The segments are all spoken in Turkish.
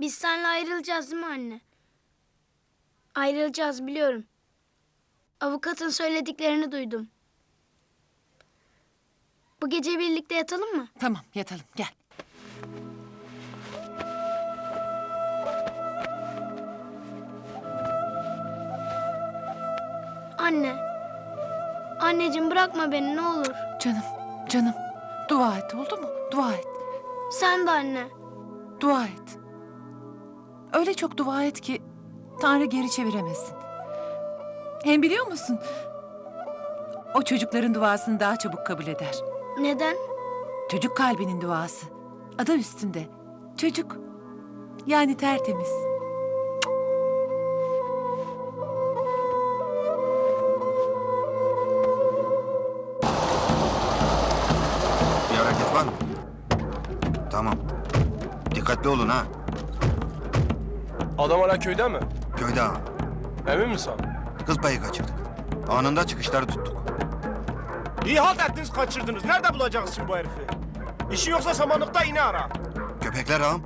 Biz seninle ayrılacağız değil mi anne? Ayrılacağız biliyorum. Avukatın söylediklerini duydum. Bu gece birlikte yatalım mı? Tamam yatalım gel. Anne. Anneciğim bırakma beni ne olur. Canım canım dua et oldu mu? Dua et. Sen de anne. Dua et. Öyle çok dua et ki Tanrı geri çeviremesin. Hem biliyor musun? O çocukların duasını daha çabuk kabul eder. Neden? Çocuk kalbinin duası. Adı üstünde. Çocuk. Yani tertemiz. Bir hareket var mı? Tamam. Dikkatli olun ha. Adam hala köyde mi? Köyde ha. Emin misin? Kız payı kaçırdık. Anında çıkışları tuttuk. İyi halt ettiniz kaçırdınız. Nerede bulacağız şimdi bu herifi? İşi yoksa samanlıkta yine ara. Köpekler ağam.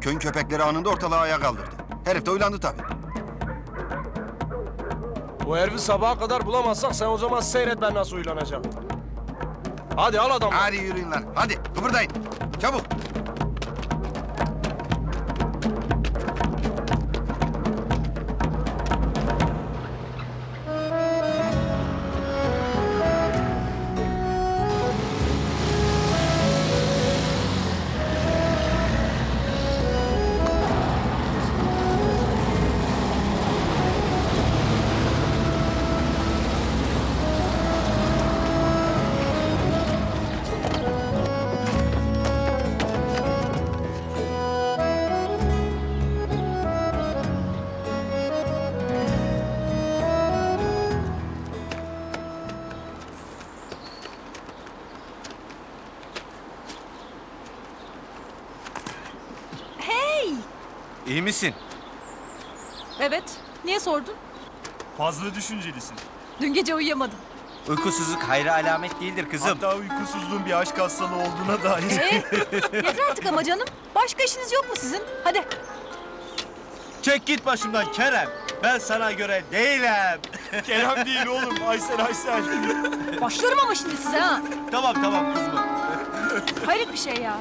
Köyün köpekleri anında ortalığı ayağa kaldırdı. Herif de uylandı tabii. Bu herifi sabaha kadar bulamazsak sen o zaman seyret ben nasıl uylanacağım. Hadi al adamı. Hadi yürüyün lan. Hadi kıpırdayın. Çabuk. İyi misin? Evet. Niye sordun? Fazla düşüncelisin. Dün gece uyuyamadım. Uykusuzluk hayra alamet değildir kızım. Hatta uykusuzluğun bir aşk hastalığı olduğuna dair. Ee, yeter artık ama canım. Başka işiniz yok mu sizin? Hadi. Çek git başımdan Kerem. Ben sana göre değilim. Kerem değil oğlum. Aysel Aysel. Başlarım ama şimdi size ha. tamam tamam kızım. Hayret bir şey ya.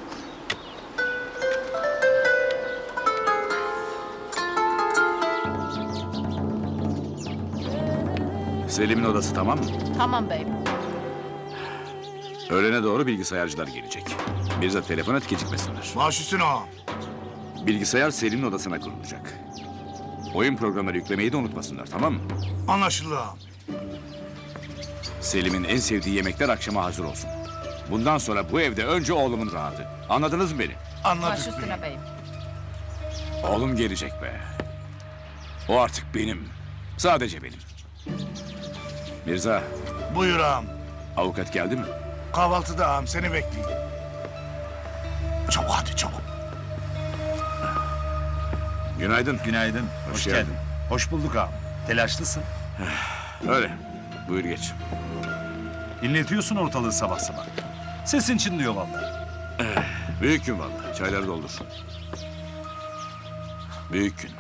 Selim'in odası tamam mı? Tamam beyim. Öğlene doğru bilgisayarcılar gelecek. Mirza telefon et gecikmesinler. Baş üstüne ağam. Bilgisayar Selim'in odasına kurulacak. Oyun programları yüklemeyi de unutmasınlar tamam mı? Anlaşıldı ağam. Selim'in en sevdiği yemekler akşama hazır olsun. Bundan sonra bu evde önce oğlumun rahatı. Anladınız mı beni? Baş Anladık üstüne beyim. beyim. Oğlum gelecek be. O artık benim. Sadece benim. Mirza, Buyur ağam. avukat geldi mi? Kahvaltıda ağam seni bekliyor. Çabuk hadi çabuk. Günaydın. Günaydın. Hoş Hoş, geldin. geldin. Hoş bulduk ağam. Telaşlısın. Öyle. Buyur geç. İnletiyorsun ortalığı sabah sabah. Sesin çınlıyor vallahi. Büyük gün vallahi. Çayları doldur. Büyük gün.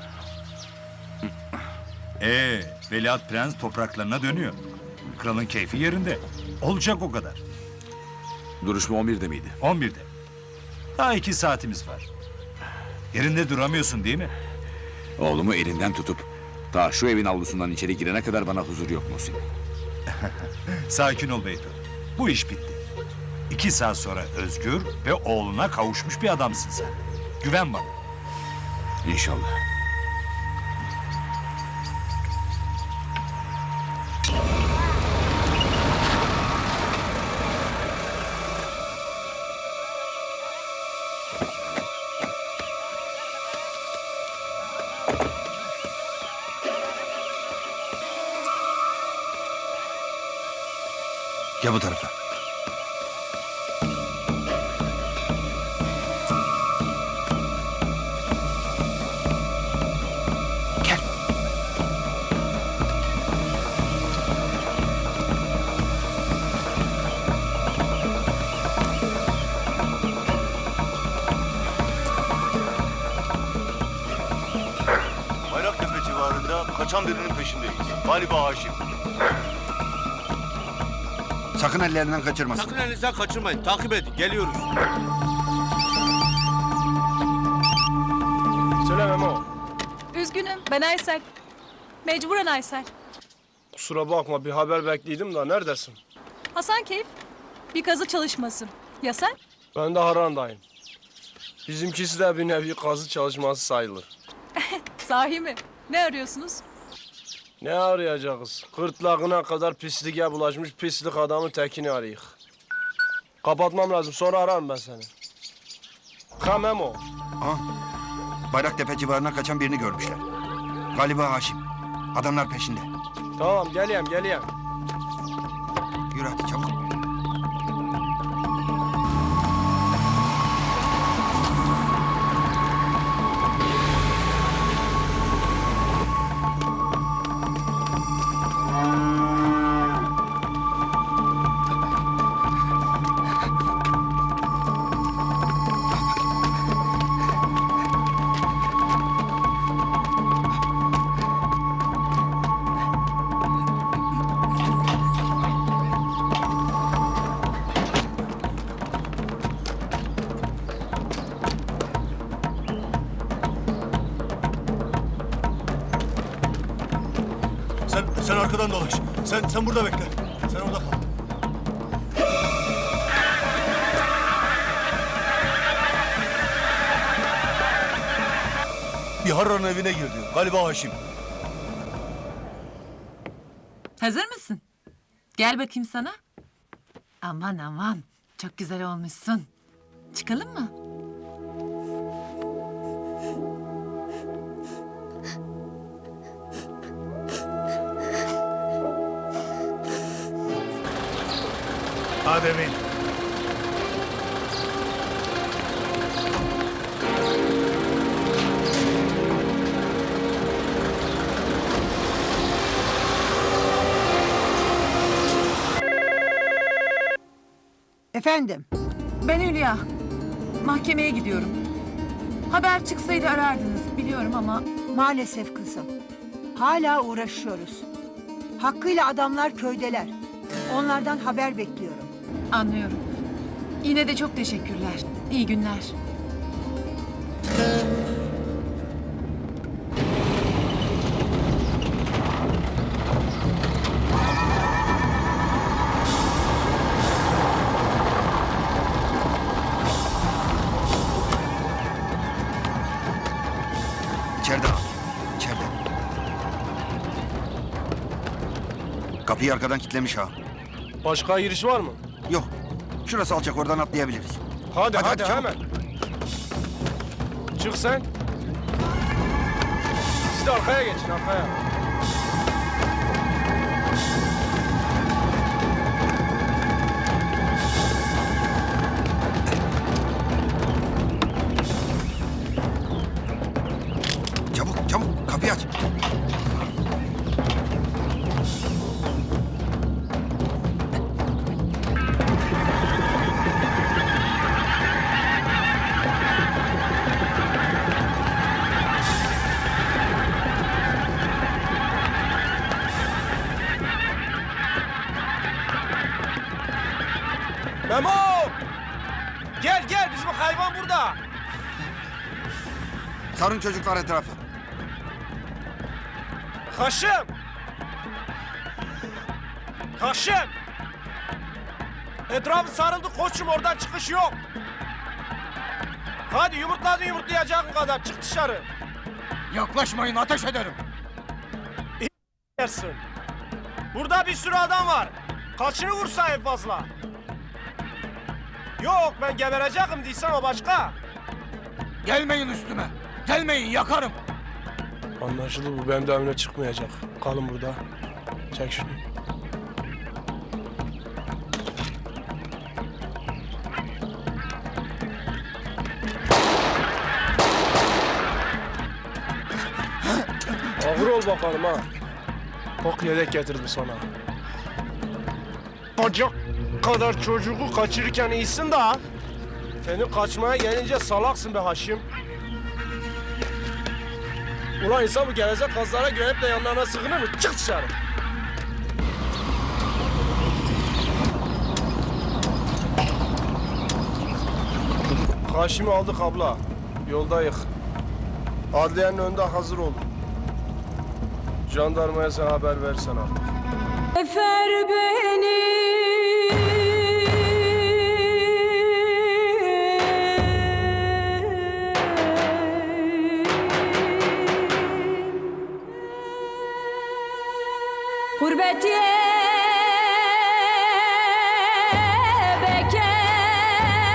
Ee, Veliaht Prens topraklarına dönüyor. Kralın keyfi yerinde. Olacak o kadar. Duruşma 11'de miydi? 11'de. Daha iki saatimiz var. Yerinde duramıyorsun değil mi? Oğlumu elinden tutup ta şu evin avlusundan içeri girene kadar bana huzur yok Muhsin. Sakin ol Beyto. Bu iş bitti. İki saat sonra özgür ve oğluna kavuşmuş bir adamsın sen. Güven bana. İnşallah. Gel bu tarafa. Gel. Bayraktepe civarında kaçan birinin peşindeyiz. Galiba Haşim. Sakın ellerinden kaçırmasın. Sakın elinizden kaçırmayın. Takip edin. Geliyoruz. Söyle Memo. Üzgünüm ben Aysel. Mecburen Aysel. Kusura bakma bir haber bekliydim da neredesin? Hasan Keyif. Bir kazı çalışması. Ya sen? Ben de Harran'dayım. Bizimkisi de bir nevi kazı çalışması sayılır. Sahi mi? Ne arıyorsunuz? Ne arayacağız? Kırtlağına kadar pisliğe bulaşmış pislik adamı tekini arayık. Kapatmam lazım sonra ararım ben seni. Ha Memo. Ha? Bayraktepe civarına kaçan birini görmüşler. Galiba Haşim. Adamlar peşinde. Tamam geleyim geleyim. Yürü hadi çabuk. Arkadan dolaş. Sen sen burada bekle. Sen orada kal. Bir Harran'ın evine girdi. Galiba Haşim. Hazır mısın? Gel bakayım sana. Aman aman. Çok güzel olmuşsun. Çıkalım mı? Hadi Emin. Efendim, Ben Hülya. Mahkemeye gidiyorum. Haber çıksaydı arardınız biliyorum ama maalesef kızım. Hala uğraşıyoruz. Hakkıyla adamlar köydeler. Onlardan haber bekliyorum. Anlıyorum. Yine de çok teşekkürler. İyi günler. İçeride abi. İçeride. Kapıyı arkadan kilitlemiş ha. Başka giriş var mı? Yok. Şurası alçak oradan atlayabiliriz. Hadi Hadi, hadi, hadi, hemen. Çık sen. Siz de arkaya geçin arkaya. Sarın çocuklar etrafı. Haşim! Haşim! Etrafı sarıldı koçum oradan çıkış yok. Hadi yumurtladın yumurtlayacağın kadar çık dışarı. Yaklaşmayın ateş ederim. Yersin. Burada bir sürü adam var. Kaçını vursa en fazla. Yok ben gebereceğim değilsen o başka. Gelmeyin üstüme. Gelmeyin yakarım. Anlaşıldı bu benim de çıkmayacak. Kalın burada. Çek şunu. Ağır ol bakalım ha. Bak yedek getirdim sana. Bacak kadar çocuğu kaçırırken iyisin de ha. Senin kaçmaya gelince salaksın be Haşim. Ulan insan bu gelecek kazlara güvenip de yanlarına sığınır mı? Çık dışarı. Haşim'i aldık abla. Yoldayık. Adliyenin önünde hazır olun. Jandarmaya sen haber versen artık. Efer beni